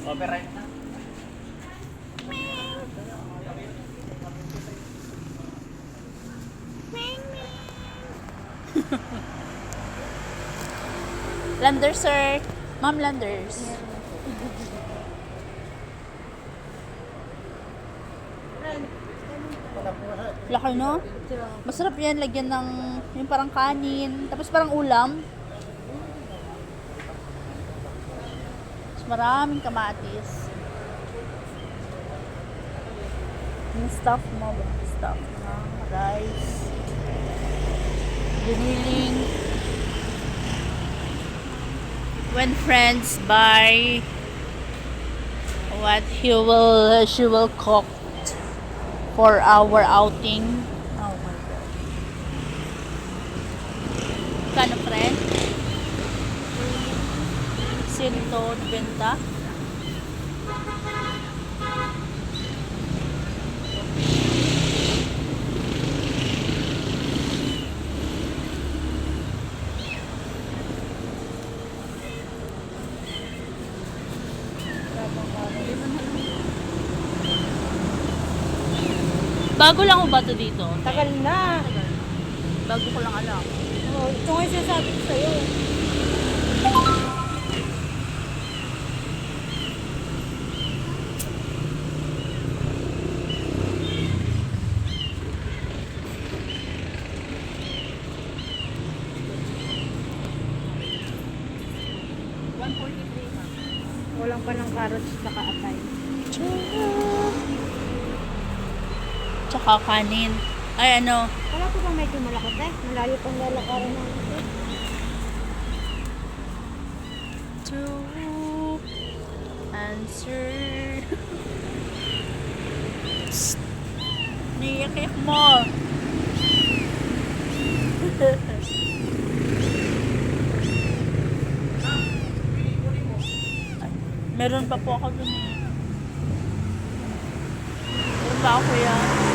Copyright na. Landers, sir. Ma'am Landers. Laki, no? Masarap yan, lagyan ng yung parang kanin, tapos parang ulam. Maraming kamatis. Yung stuff mo? Stuff ng rice. Giniling. When friends buy what he will, she will cook for our outing. 190. Bago lang ko ba to dito? Tagal na. Bago ko lang alam. Oh, ito nga yung sinasabi ko sa'yo. Walang pa ng carrots na kaatay. Tsaka kanin. Ay, ano? Wala ko ba medyo malaki eh? Malayo pang lalakaran ng ito. To answer. Psst. Niyakik mo. Ay, Meron pa po ako dun eh. Meron pa ako yan.